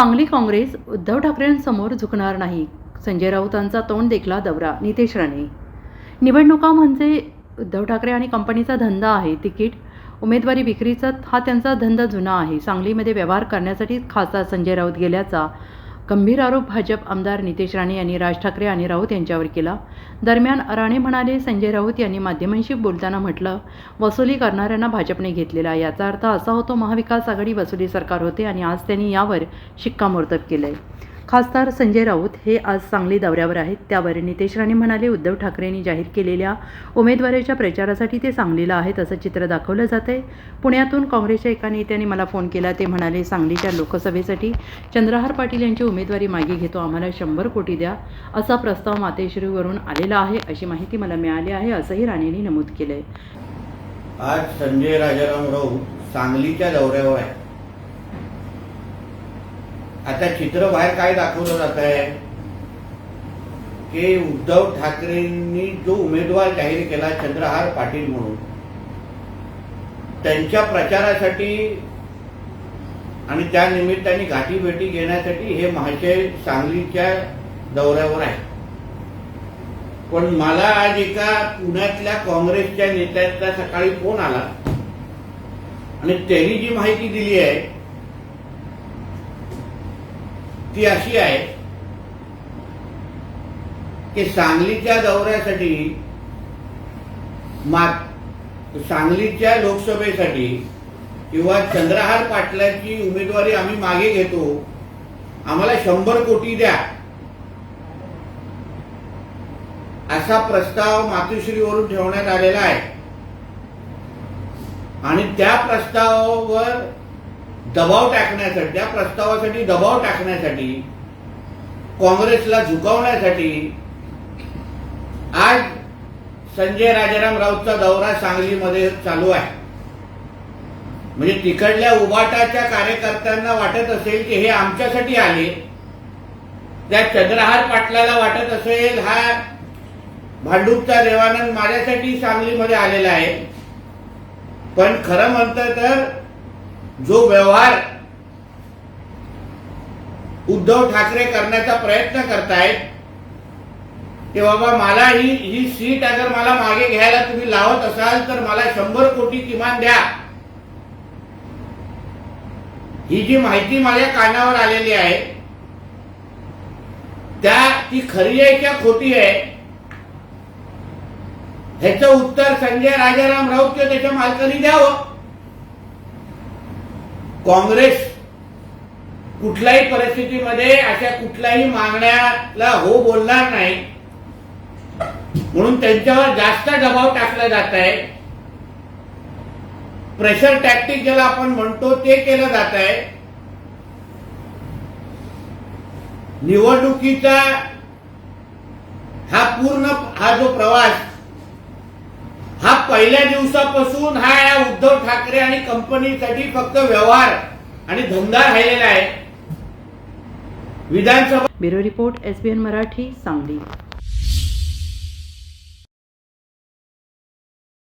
सांगली काँग्रेस उद्धव ठाकरेंसमोर झुकणार नाही. संजय राऊतांचा तोंड देखला दौरा नितेश राणे. निवडणुका म्हणजे उद्धव ठाकरे आणि कंपनीचा धंदा आहे तिकीट उमेदवारी विक्रीचा हा त्यांचा धंदा जुना आहे. सांगलीमध्ये व्यवहार करण्यासाठी खासदार संजय राऊत गेल्याचा गंभीर आरोप भाजप आमदार नितेश राणे यांनी राज ठाकरे आणि राऊत यांच्यावर केला. दरम्यान राणे म्हणाले संजय राऊत यांनी माध्यमांशी बोलताना म्हटलं वसुली करणाऱ्यांना भाजपने घेतलेला याचा अर्थ असा होतो महाविकास आघाडी वसुली सरकार होते आणि आज त्यांनी यावर शिक्कामोर्तब केलं आहे खासदार संजय राऊत हे आज सांगली दौऱ्यावर आहेत. त्यावर नितेश राणे म्हणाले उद्धव ठाकरेंनी जाहीर केलेल्या उमेदवाराच्या प्रचारासाठी ते सांगलीला आहेत असं चित्र दाखवलं जातंय. पुण्यातून काँग्रेसच्या एका नेत्याने मला फोन केला ते म्हणाले सांगलीच्या लोकसभेसाठी चंद्रहार पाटील यांची उमेदवारी मागे घेतो आम्हाला शंभर कोटी द्या असा प्रस्ताव मातेश्रीवरून आलेला आहे अशी माहिती मला मिळाली आहे असंही राणेंनी नमूद केलंय. आज संजय राजाराम राऊत सांगलीच्या दौऱ्यावर आहे आता चित्र बाहेर काय दाखवलं जात आहे? की उद्धव ठाकरेंनी जो उमेदवार जाहीर केला चंद्रहार पाटील म्हणून त्यांच्या प्रचारासाठी आणि त्या निमित्ताने गाठीभेटी घेण्यासाठी हे महाशय सांगलीच्या दौऱ्यावर आहे पण मला आज एका पुण्यातल्या काँग्रेसच्या नेत्याचा सकाळी फोन आला आणि त्यांनी जी माहिती दिली आहे ती अशी आहे की सांगलीच्या दौऱ्यासाठी सांगलीच्या लोकसभेसाठी किंवा चंद्रहार पाटलाची उमेदवारी आम्ही मागे घेतो आम्हाला शंभर कोटी द्या. असा प्रस्ताव मातोश्रीवरून ठेवण्यात आलेला आहे. आणि त्या प्रस्तावावर दबाव टाकण्यासाठी त्या प्रस्तावासाठी दबाव टाकण्यासाठी काँग्रेसला झुकवण्यासाठी आज संजय राजाराम राऊतचा दौरा सांगलीमध्ये चालू आहे. म्हणजे तिकडल्या उबाटाच्या कार्यकर्त्यांना वाटत असेल की हे आमच्यासाठी आले त्या चंद्रहार पाटलाला वाटत असेल हा भांडूपचा देवानंद माझ्यासाठी सांगलीमध्ये आलेला आहे. पण खरं म्हणतं तर जो व्यवहार उद्धव ठाकरे करण्याचा प्रयत्न करतायत ते बाबा मला ही ही सीट अगर मला मागे घ्यायला तुम्ही लावत असाल तर मला शंभर कोटी किमान द्या. ही जी माहिती माझ्या कानावर आलेली आहे त्या ती खरी आहे किंवा खोटी आहे? ह्याचं उत्तर संजय राजाराम राऊत किंवा त्याच्या मालकांनी द्यावं. काँग्रेस कुठल्याही परिस्थितीमध्ये अशा कुठल्याही मागण्याला हो बोलणार नाही. म्हणून त्यांच्यावर जास्त दबाव टाकला जात आहे. प्रेशर टॅक्टिक ज्याला आपण म्हणतो ते केलं जात आहे. निवडणुकीचा हा पूर्ण हा जो प्रवास पहिल्या दिवसापासून हा या उद्धव ठाकरे आणि कंपनीसाठी फक्त व्यवहार आणि धंदा राहिलेला आहे. विधानसभा bureau report SBN Marathi Sangli.